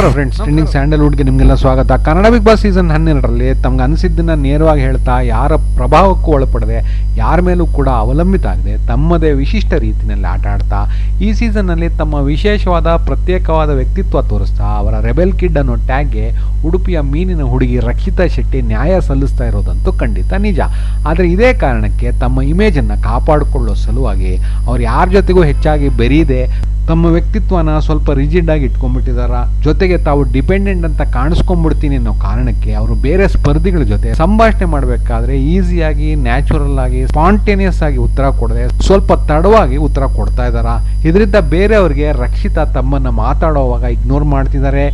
ನಮಸ್ಕಾರ friends trending ಸ್ಯಾಂಡಲ್ವುಡ್ಗೆ ನಿಮಗೆಲ್ಲ ಸ್ವಾಗತ. ಕನ್ನಡ ಬಿಗ್ ಬಾಸ್ ಸೀಸನ್ ಹನ್ನೆರಡರಲ್ಲಿ ತಮ್ಗೆ ಅನಿಸಿದ್ದನ್ನು ನೇರವಾಗಿ ಹೇಳ್ತಾ ಯಾರ ಪ್ರಭಾವಕ್ಕೂ ಒಳಪಡದೆ ಯಾರ ಮೇಲೂ ಕೂಡ ಅವಲಂಬಿತ ಆಗದೆ ತಮ್ಮದೇ ವಿಶಿಷ್ಟ ರೀತಿಯಲ್ಲಿ ಆಟ ಆಡ್ತಾ ಈ ಸೀಸನ್ನಲ್ಲಿ ತಮ್ಮ ವಿಶೇಷವಾದ ಪ್ರತ್ಯೇಕವಾದ ವ್ಯಕ್ತಿತ್ವ ತೋರಿಸ್ತಾ ಅವರ ರೆಬೆಲ್ ಕಿಡ್ ಅನ್ನೋ ಟ್ಯಾಗ್ಗೆ ಉಡುಪಿಯ ಮೀನಿನ ಹುಡುಗಿ ರಕ್ಷಿತಾ ಶೆಟ್ಟಿ ನ್ಯಾಯ ಸಲ್ಲಿಸ್ತಾ ಇರೋದಂತೂ ಖಂಡಿತ ನಿಜ. ಆದರೆ ಇದೇ ಕಾರಣಕ್ಕೆ ತಮ್ಮ ಇಮೇಜನ್ನು ಕಾಪಾಡಿಕೊಳ್ಳೋ ಸಲುವಾಗಿ ಅವ್ರು ಯಾರ ಜೊತೆಗೂ ಹೆಚ್ಚಾಗಿ ಬೆರೀದೆ ತಮ್ಮ ವ್ಯಕ್ತಿತ್ವನ ಸ್ವಲ್ಪ ರಿಜಿಡ್ ಆಗಿ ಇಟ್ಕೊಂಡ್ಬಿಟ್ಟಿದಾರ. ಜೊತೆಗೆ ತಾವು ಡಿಪೆಂಡೆಂಟ್ ಅಂತ ಕಾಣಿಸ್ಕೊಂಡ್ಬಿಡ್ತೀನಿ ಅನ್ನೋ ಕಾರಣಕ್ಕೆ ಅವರು ಬೇರೆ ಸ್ಪರ್ಧಿಗಳ ಜೊತೆ ಸಂಭಾಷಣೆ ಮಾಡಬೇಕಾದ್ರೆ ಈಸಿಯಾಗಿ ನ್ಯಾಚುರಲ್ ಆಗಿ ಸ್ಪಾಂಟೇನಿಯಸ್ ಆಗಿ ಉತ್ತರ ಕೊಡದೆ, ಸ್ವಲ್ಪ ತಡವಾಗಿ ಉತ್ತರ ಕೊಡ್ತಾ ಇದಾರ. ಇದರಿಂದ ಬೇರೆಯವ್ರಿಗೆ ರಕ್ಷಿತಾ ತಮ್ಮನ್ನ ಮಾತಾಡೋವಾಗ ಇಗ್ನೋರ್ ಮಾಡ್ತಿದ್ದಾರೆ,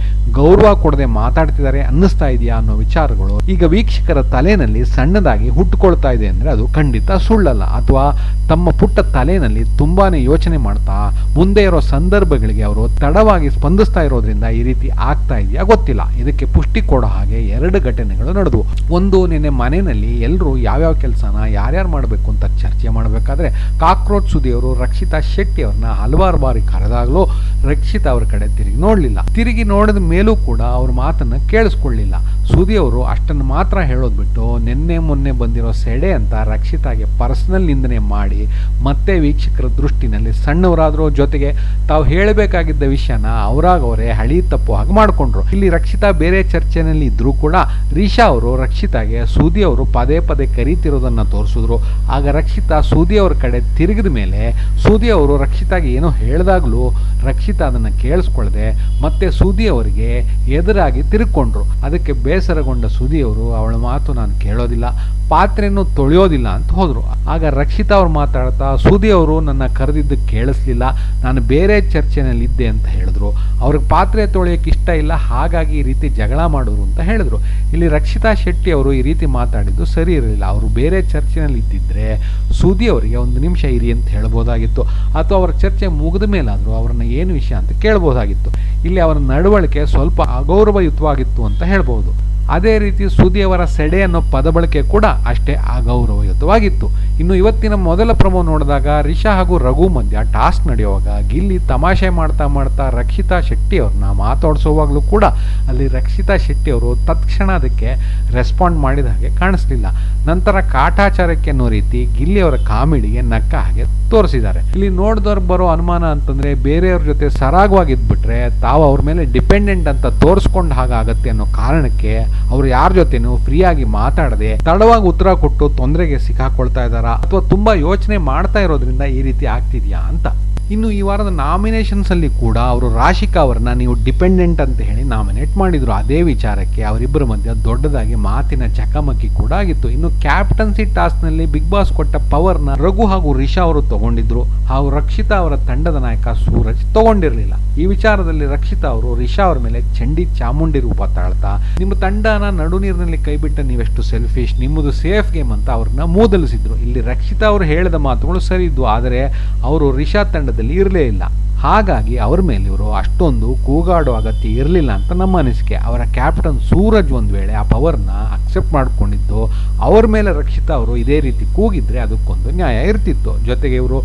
ಗೌರವ ಕೊಡದೆ ಮಾತಾಡ್ತಿದ್ದಾರೆ ಅನ್ನಿಸ್ತಾ ಇದೆಯಾ ಅನ್ನೋ ವಿಚಾರಗಳು ಈಗ ವೀಕ್ಷಕರ ತಲೆನಲ್ಲಿ ಸಣ್ಣದಾಗಿ ಹುಟ್ಟುಕೊಳ್ತಾ ಇದೆ ಅಂದ್ರೆ ಅದು ಖಂಡಿತ ಸುಳ್ಳಲ್ಲ. ಅಥವಾ ತಮ್ಮ ಪುಟ್ಟ ತಲೆನಲ್ಲಿ ತುಂಬಾನೇ ಯೋಚನೆ ಮಾಡ್ತಾ ಮುಂದೆ ಇರೋ ಸಂದರ್ಭಗಳಿಗೆ ಅವರು ತಡವಾಗಿ ಸ್ಪಂದಿಸ್ತಾ ಇರೋದ್ರಿಂದ ಈ ರೀತಿ ಆಗ್ತಾ ಇದೆಯಾ? ಗೊತ್ತಿಲ್ಲ. ಇದಕ್ಕೆ ಪುಷ್ಟಿ ಕೊಡೋ ಹಾಗೆ ಎರಡು ಘಟನೆಗಳು ನಡೆದವು. ಒಂದು, ನಿನ್ನೆ ಮನೆಯಲ್ಲಿ ಎಲ್ಲರೂ ಯಾವ್ಯಾವ ಕೆಲಸನ ಯಾರ್ಯಾರು ಮಾಡಬೇಕು ಅಂತ ಚರ್ಚೆ ಮಾಡಬೇಕಾದ್ರೆ ಕಾಕ್ರೋಚ್ ಸುದಿಯವರು, ರಕ್ಷಿತಾ ಶೆಟ್ಟಿ ಅವ್ರನ್ನ ಹಲವಾರು ಬಾರಿ ಕರೆದಾಗಲೂ ರಕ್ಷಿತಾ ಅವ್ರ ಕಡೆ ತಿರುಗಿ ನೋಡಲಿಲ್ಲ. ತಿರುಗಿ ನೋಡಿದ ಮೇಲೂ ಕೂಡ ಅವ್ರ ಮಾತನ್ನ ಕೇಳಿಸ್ಕೊಳ್ಳಿಲ್ಲ. ಸುದಿ ಅವರು ಅಷ್ಟನ್ನು ಮಾತ್ರ ಹೇಳೋದು ಬಿಟ್ಟು ನಿನ್ನೆ ಮೊನ್ನೆ ಬಂದಿರೋ ಸೆಡೆ ಅಂತ ರಕ್ಷಿತಾಗೆ ಪರ್ಸನಲ್ ನಿಂದನೆ ಮಾಡಿ ಮತ್ತೆ ವೀಕ್ಷಕರ ದೃಷ್ಟಿನಲ್ಲಿ ಸಣ್ಣವರಾದರೂ ಜೊತೆಗೆ ತಾವು ಹೇಳಬೇಕಾಗಿದ್ದ ವಿಷಯನ ಅವರಾಗವರೇ ಹಳಿ ತಪ್ಪು ಹಾಗೆ ಮಾಡಿಕೊಂಡ್ರು. ಇಲ್ಲಿ ರಕ್ಷಿತಾ ಬೇರೆ ಚರ್ಚೆನಲ್ಲಿ ಇದ್ದರೂ ಕೂಡ ರೀಶಾ ಅವರು ರಕ್ಷಿತಾಗೆ ಸೂದಿ ಅವರು ಪದೇ ಪದೇ ಕರೀತಿರೋದನ್ನು ತೋರಿಸಿದ್ರು. ಆಗ ರಕ್ಷಿತಾ ಸೂದಿ ಅವ್ರ ಕಡೆ ತಿರುಗಿದ ಮೇಲೆ ಸೂದಿ ಅವರು ರಕ್ಷಿತಾಗೆ ಏನೋ ಹೇಳಿದಾಗಲೂ ರಕ್ಷಿತಾ ಅದನ್ನು ಕೇಳಿಸ್ಕೊಳ್ಳದೆ ಮತ್ತೆ ಸೂದಿ ಅವರಿಗೆ ಎದುರಾಗಿ ತಿರುಗ್ಕೊಂಡ್ರು. ಅದಕ್ಕೆ ಬೇಸರಗೊಂಡ ಸುದಿಯವರು ಅವಳ ಮಾತು ನಾನು ಕೇಳೋದಿಲ್ಲ. ಪಾತ್ರೆಯನ್ನು ತೊಳೆಯೋದಿಲ್ಲ ಅಂತ ಹೋದರು. ಆಗ ರಕ್ಷಿತಾ ಅವ್ರು ಮಾತಾಡ್ತಾ ಸುದಿ ಅವರು ನನ್ನ ಕರೆದಿದ್ದು ಕೇಳಿಸ್ಲಿಲ್ಲ, ನಾನು ಬೇರೆ ಚರ್ಚೆನಲ್ಲಿದ್ದೆ ಅಂತ ಹೇಳಿದ್ರು. ಅವ್ರಿಗೆ ಪಾತ್ರೆ ತೊಳೆಯೋಕ್ಕೆ ಇಷ್ಟ ಇಲ್ಲ, ಹಾಗಾಗಿ ಈ ರೀತಿ ಜಗಳ ಮಾಡೋರು ಅಂತ ಹೇಳಿದ್ರು. ಇಲ್ಲಿ ರಕ್ಷಿತಾ ಶೆಟ್ಟಿ ಅವರು ಈ ರೀತಿ ಮಾತಾಡಿದ್ದು ಸರಿ ಇರಲಿಲ್ಲ. ಅವರು ಬೇರೆ ಚರ್ಚೆನಲ್ಲಿ ಇದ್ದಿದ್ರೆ ಸುದಿ ಅವರಿಗೆ ಒಂದು ನಿಮಿಷ ಇರಿ ಅಂತ ಹೇಳ್ಬೋದಾಗಿತ್ತು. ಅಥವಾ ಅವರ ಚರ್ಚೆ ಮುಗಿದ ಮೇಲಾದರೂ ಅವ್ರನ್ನ ಏನು ವಿಷಯ ಅಂತ ಕೇಳ್ಬೋದಾಗಿತ್ತು. ಇಲ್ಲಿ ಅವರ ನಡವಳಿಕೆ ಸ್ವಲ್ಪ ಅಗೌರವಯುತವಾಗಿತ್ತು ಅಂತ ಹೇಳ್ಬೋದು. ಅದೇ ರೀತಿ ಸುದಿಯವರ ಸೆಡೆ ಅನ್ನೋ ಪದ ಬಳಕೆ ಕೂಡ ಅಷ್ಟೇ ಅಗೌರವಯುತವಾಗಿತ್ತು. ಇನ್ನು ಇವತ್ತಿನ ಮೊದಲ ಪ್ರಮೋ ನೋಡಿದಾಗ ರಿಷಾ ಹಾಗೂ ರಘು ಮಧ್ಯ ಟಾಸ್ಕ್ ನಡೆಯುವಾಗ ಗಿಲ್ಲಿ ತಮಾಷೆ ಮಾಡ್ತಾ ಮಾಡ್ತಾ ರಕ್ಷಿತಾ ಶೆಟ್ಟಿ ಅವ್ರನ್ನ ಮಾತಾಡಿಸುವಾಗಲೂ ಕೂಡ ಅಲ್ಲಿ ರಕ್ಷಿತಾ ಶೆಟ್ಟಿ ಅವರು ತತ್ಕ್ಷಣ ಅದಕ್ಕೆ ರೆಸ್ಪಾಂಡ್ ಮಾಡಿದ ಹಾಗೆ ಕಾಣಿಸ್ಲಿಲ್ಲ. ನಂತರ ಕಾಟಾಚಾರಕ್ಕೆ ಅನ್ನೋ ರೀತಿ ಗಿಲ್ಲಿ ಅವರ ಕಾಮಿಡಿಗೆ ನಕ್ಕ ಹಾಗೆ ತೋರಿಸಿದ್ದಾರೆ. ಇಲ್ಲಿ ನೋಡಿದವ್ರು ಬರೋ ಅನುಮಾನ ಅಂತಂದ್ರೆ ಬೇರೆಯವ್ರ ಜೊತೆ ಸರಾಗವಾಗಿದ್ಬಿಟ್ರೆ ತಾವು ಅವ್ರ ಮೇಲೆ ಡಿಪೆಂಡೆಂಟ್ ಅಂತ ತೋರಿಸ್ಕೊಂಡ ಹಾಗಾಗತ್ತೆ ಅನ್ನೋ ಕಾರಣಕ್ಕೆ ಅವ್ರು ಯಾರ ಜೊತೆನೂ ಫ್ರೀಯಾಗಿ ಮಾತಾಡದೆ ತಡವಾಗಿ ಉತ್ತರ ಕೊಟ್ಟು ತೊಂದರೆಗೆ ಸಿಕ್ಕಾಕೊಳ್ತಾ ಇದ್ದಾರಾ ಅಥವಾ ತುಂಬಾ ಯೋಚನೆ ಮಾಡ್ತಾ ಇರೋದ್ರಿಂದ ಈ ರೀತಿ ಆಗ್ತಿದ್ಯಾ ಅಂತ. ಇನ್ನು ಈ ವಾರದ ನಾಮಿನೇಷನ್ಸಲ್ಲಿ ಕೂಡ ಅವರು ರಾಶಿಕಾ ಅವರನ್ನ ನೀವು ಡಿಪೆಂಡೆಂಟ್ ಅಂತ ಹೇಳಿ ನಾಮಿನೇಟ್ ಮಾಡಿದರು. ಅದೇ ವಿಚಾರಕ್ಕೆ ಅವರಿಬ್ಬರ ಮಧ್ಯೆ ದೊಡ್ಡದಾಗಿ ಮಾತಿನ ಚಕಮಕಿ ಕೂಡ ಆಗಿತ್ತು. ಇನ್ನು ಕ್ಯಾಪ್ಟನ್ಸಿ ಟಾಸ್ಕ್ನಲ್ಲಿ ಬಿಗ್ ಬಾಸ್ ಕೊಟ್ಟ ಪವರ್ನ ರಘು ಹಾಗೂ ರಿಷಾ ಅವರು ತಗೊಂಡಿದ್ರು. ಹಾಗೂ ರಕ್ಷಿತಾ ಅವರ ತಂಡದ ನಾಯಕ ಸೂರಜ್ ತಗೊಂಡಿರಲಿಲ್ಲ. ಈ ವಿಚಾರದಲ್ಲಿ ರಕ್ಷಿತಾ ಅವರು ರಿಷಾ ಅವರ ಮೇಲೆ ಚಂಡಿ ಚಾಮುಂಡಿ ರೂಪ ತಾಳ್ತಾ, ನಿಮ್ಮ ತಂಡನ ನಡು ನೀರಿನಲ್ಲಿ ಕೈಬಿಟ್ಟ ನೀವೆಷ್ಟು ಸೆಲ್ಫಿಶ್ ನಿಮ್ಮದು ಸೇಫ್ ಗೇಮ್ ಅಂತ ಅವ್ರನ್ನ ಮೂದಲಿಸಿದ್ರು. ಇಲ್ಲಿ ರಕ್ಷಿತಾ ಅವರು ಹೇಳಿದ ಮಾತುಗಳು ಸರಿ ಇದ್ವು. ಆದರೆ ಅವರು ರಿಷಾ ತಂಡದಲ್ಲಿ ಇರಲೇ ಇಲ್ಲ. ಹಾಗಾಗಿ ಅವ್ರ ಮೇಲೆ ಇವರು ಅಷ್ಟೊಂದು ಕೂಗಾಡೋ ಅಗತ್ಯ ಇರಲಿಲ್ಲ ಅಂತ ನಮ್ಮ ಅನಿಸಿಕೆ. ಅವರ ಕ್ಯಾಪ್ಟನ್ ಸೂರಜ್ ಒಂದು ವೇಳೆ ಆ ಪವರ್ನ ಅಕ್ಸೆಪ್ಟ್ ಮಾಡಿಕೊಂಡಿದ್ದು, ಅವ್ರ ಮೇಲೆ ರಕ್ಷಿತ ಅವರು ಇದೇ ರೀತಿ ಕೂಗಿದ್ರೆ ಅದಕ್ಕೊಂದು ನ್ಯಾಯ ಇರ್ತಿತ್ತು. ಜೊತೆಗೆ ಇವರು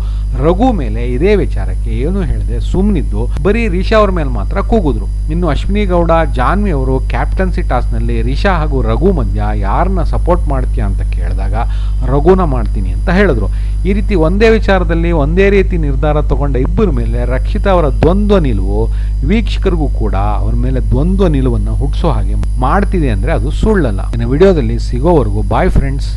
ರಘು ಮೇಲೆ ಇದೇ ವಿಚಾರಕ್ಕೆ ಏನು ಹೇಳಿದೆ ಸುಮ್ಮನಿದ್ದು ಬರೀ ರಿಷಾ ಅವ್ರ ಮೇಲೆ ಮಾತ್ರ ಕೂಗಿದ್ರು. ಇನ್ನು ಅಶ್ವಿನಿ ಗೌಡ, ಜಾನ್ವಿ ಅವರು ಕ್ಯಾಪ್ಟನ್ಸಿ ಟಾಸ್ನಲ್ಲಿ ರಿಷಾ ಹಾಗೂ ರಘು ಮಧ್ಯ ಯಾರನ್ನ ಸಪೋರ್ಟ್ ಮಾಡ್ತೀಯ ಅಂತ ಕೇಳಿದಾಗ ರಘುನ ಮಾಡ್ತೀನಿ ಅಂತ ಹೇಳಿದ್ರು. ಈ ರೀತಿ ಒಂದೇ ವಿಚಾರದಲ್ಲಿ ಒಂದೇ ರೀತಿ ನಿರ್ಧಾರ ತಗೊಂಡ ಇಬ್ಬರ ಮೇಲೆ ರಕ್ಷಿತಾ ಅವರ ದ್ವಂದ್ವ ನಿಲುವು ವೀಕ್ಷಕರಿಗೂ ಕೂಡ ಅವರ ಮೇಲೆ ದ್ವಂದ್ವ ನಿಲುವನ್ನು ಹುಟ್ಟಿಸೋ ಹಾಗೆ ಮಾಡ್ತಿದೆ ಅಂದರೆ ಅದು ಸುಳ್ಳಲ್ಲ. ಇನ್ನು ವಿಡಿಯೋದಲ್ಲಿ ಸಿಗೋವರೆಗೂ ಬಾಯ್ ಫ್ರೆಂಡ್ಸ್